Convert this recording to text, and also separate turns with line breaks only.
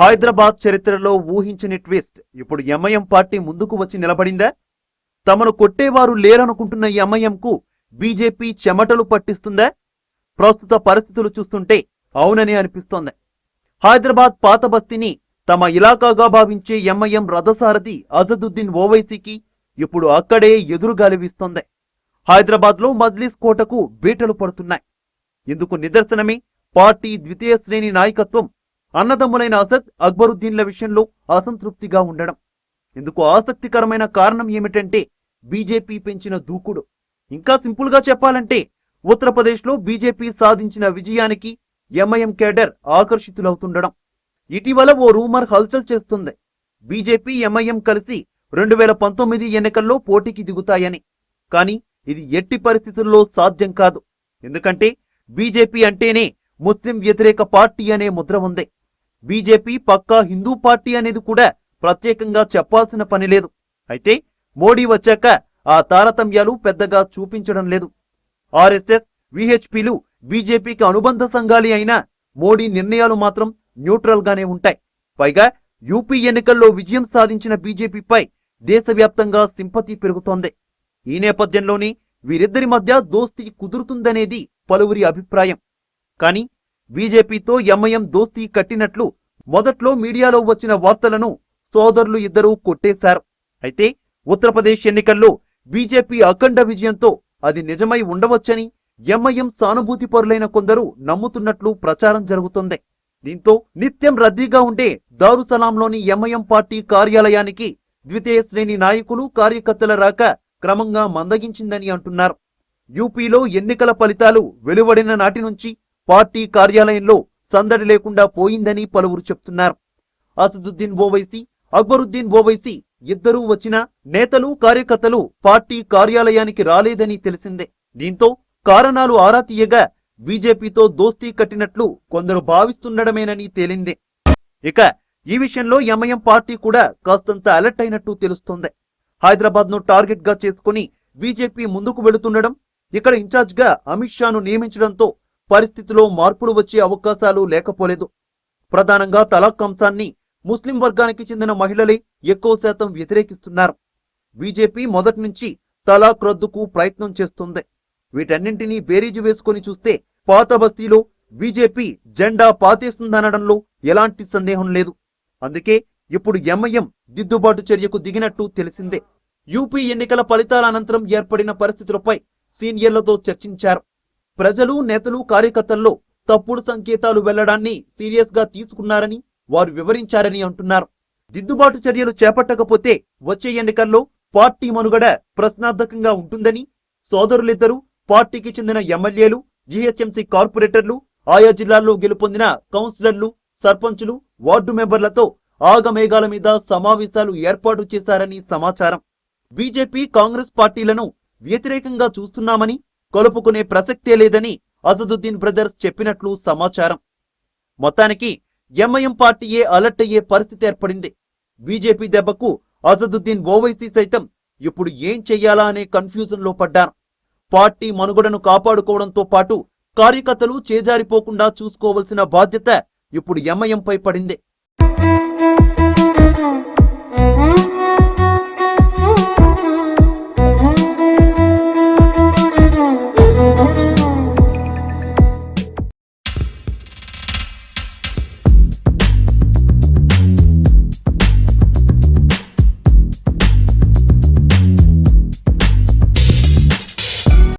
హైదరాబాద్ చరిత్రలో ఊహించని ట్విస్ట్. ఇప్పుడు ఎంఐఎం పార్టీ ముందుకు వచ్చి నిలబడిందా? తమను కొట్టేవారు లేరనుకుంటున్న ఎంఐఎంకు బీజేపీ చెమటలు పట్టిస్తుందా? ప్రస్తుత పరిస్థితులు చూస్తుంటే అవునని అనిపిస్తోంది. హైదరాబాద్ పాత బస్తీని తమ ఇలాకాగా భావించే ఎంఐఎం రథసారథి అజదుద్దీన్ ఓవైసీకి ఇప్పుడు అక్కడే ఎదురుగాలి వీస్తోంది. హైదరాబాద్లో మజ్లిస్ కోటకు బీటలు పడుతున్నాయి. ఇందుకు నిదర్శనమే పార్టీ ద్వితీయ శ్రేణి నాయకత్వం అన్నదమ్ములైన అసద్ అక్బరుద్దీన్ల విషయంలో అసంతృప్తిగా ఉండడం. ఇందుకు ఆసక్తికరమైన కారణం ఏమిటంటే బీజేపీ పెంచిన దూకుడు. ఇంకా సింపుల్గా చెప్పాలంటే ఉత్తరప్రదేశ్లో బీజేపీ సాధించిన విజయానికి ఎంఐఎం కేడర్ ఆకర్షితులవుతుండడం. ఇటీవల ఓ రూమర్ హల్చల్ చేస్తుంది. బీజేపీ ఎంఐఎం కలిసి రెండు వేల పంతొమ్మిది ఎన్నికల్లో పోటీకి దిగుతాయని. కానీ ఇది ఎట్టి పరిస్థితుల్లో సాధ్యం కాదు. ఎందుకంటే బీజేపీ అంటేనే ముస్లిం వ్యతిరేక పార్టీ అనే ముద్ర ఉంది. బీజేపీ పక్కా హిందూ పార్టీ అనేది కూడా ప్రత్యేకంగా చెప్పాల్సిన పని లేదు. అయితే మోడీ వచ్చాక ఆ తారతమ్యాలు పెద్దగా చూపించడం లేదు. ఆర్ఎస్ఎస్ విహెచ్పిలు బీజేపీకి అనుబంధ సంఘాలి అయినా మోడీ నిర్ణయాలు మాత్రం న్యూట్రల్ గానే ఉంటాయి. పైగా యూపీ ఎన్నికల్లో విజయం సాధించిన బీజేపీపై దేశవ్యాప్తంగా సింపతి పెరుగుతోంది. ఈ నేపథ్యంలోనే వీరిద్దరి మధ్య దోస్తీ కుదురుతుందనేది పలువురి అభిప్రాయం. కానీ బీజేపీతో ఎంఐఎం దోస్తీ కట్టినట్లు మొదట్లో మీడియాలో వచ్చిన వార్తలను సోదరులు ఇద్దరూ కొట్టేశారు. అయితే ఉత్తరప్రదేశ్ ఎన్నికల్లో బీజేపీ అఖండ విజయంతో అది నిజమై ఉండవచ్చని ఎంఐఎం సానుభూతిపరులైన కొందరు నమ్ముతున్నట్లు ప్రచారం జరుగుతోంది. దీంతో నిత్యం రద్దీగా ఉండే దారుసలాంలోని ఎంఐఎం పార్టీ కార్యాలయానికి ద్వితీయ శ్రేణి నాయకులు కార్యకర్తల రాక క్రమంగా మందగించిందని అంటున్నారు. యూపీలో ఎన్నికల ఫలితాలు వెలువడిన నాటి నుంచి పార్టీ కార్యాలయంలో సందడి లేకుండా పోయిందని పలువురు చెప్తున్నారు. అసదుద్దీన్ ఓవైసీ అక్బరుద్దీన్ ఓవైసీ ఇద్దరూ వచ్చినా నేతలు కార్యకర్తలు పార్టీ కార్యాలయానికి రాలేదని తెలిసిందే. దీంతో కారణాలు ఆరా తీయగా బీజేపీతో దోస్తీ కట్టినట్లు కొందరు భావిస్తుండడమేనని తేలింది. ఇక ఈ విషయంలో ఎంఐఎం పార్టీ కూడా కాస్తంత అలర్ట్ అయినట్టు తెలుస్తోంది. హైదరాబాద్ను టార్గెట్గా చేసుకుని బీజేపీ ముందుకు వెళుతుండడం ఇక్కడ ఇన్ఛార్జ్గా అమిత్ షాను నియమించడంతో పరిస్థితిలో మార్పులు వచ్చే అవకాశాలు లేకపోలేదు. ప్రధానంగా తలాక్ అంశాన్ని ముస్లిం వర్గానికి చెందిన మహిళలే ఎక్కువ శాతం వ్యతిరేకిస్తున్నారు. బీజేపీ మొదటి నుంచి తలాక్ రద్దుకు ప్రయత్నం చేస్తుంది. వీటన్నింటినీ బేరీజు వేసుకొని చూస్తే పాత బస్తీలో బీజేపీ జెండా పాతేస్తుందనడంలో ఎలాంటి సందేహం లేదు. అందుకే ఇప్పుడు ఎంఐఎం దిద్దుబాటు చర్యకు దిగినట్టు తెలిసిందే. యూపీ ఎన్నికల ఫలితాల అనంతరం ఏర్పడిన పరిస్థితులపై సీనియర్లతో చర్చించారు. ప్రజలు నేతలు కార్యకర్తల్లో తప్పుడు సంకేతాలు వెళ్ళడాన్ని సీరియస్గా తీసుకున్నారని వారు వివరించారని అంటున్నారు. దిద్దుబాటు చర్యలు చేపట్టకపోతే వచ్చే ఎన్నికల్లో పార్టీ మనుగడ ప్రశ్నార్థకంగా ఉంటుందని సోదరులిద్దరూ పార్టీకి చెందిన ఎమ్మెల్యేలు జీహెచ్ఎంసీ కార్పొరేటర్లు ఆయా జిల్లాల్లో గెలుపొందిన కౌన్సిలర్లు సర్పంచులు వార్డు మెంబర్లతో ఆగమేఘాల మీద సమావేశాలు ఏర్పాటు చేశారని సమాచారం. బీజేపీ కాంగ్రెస్ పార్టీలను వ్యతిరేకంగా చూస్తున్నామని కలుపుకునే ప్రసక్తే లేదని అసదుద్దీన్ బ్రదర్స్ చెప్పినట్లు సమాచారం. మొత్తానికి ఎంఐఎం పార్టీయే అలర్ట్ అయ్యే పరిస్థితి ఏర్పడింది? బీజేపీ దెబ్బకు అసదుద్దీన్ ఓవైసీ సైతం ఇప్పుడు ఏం చెయ్యాలా అనే కన్ఫ్యూజన్లో పడ్డారు. పార్టీ మనుగడను కాపాడుకోవడంతో పాటు కార్యకర్తలు చేజారిపోకుండా చూసుకోవలసిన బాధ్యత ఇప్పుడు ఎంఐఎంపై పడింది.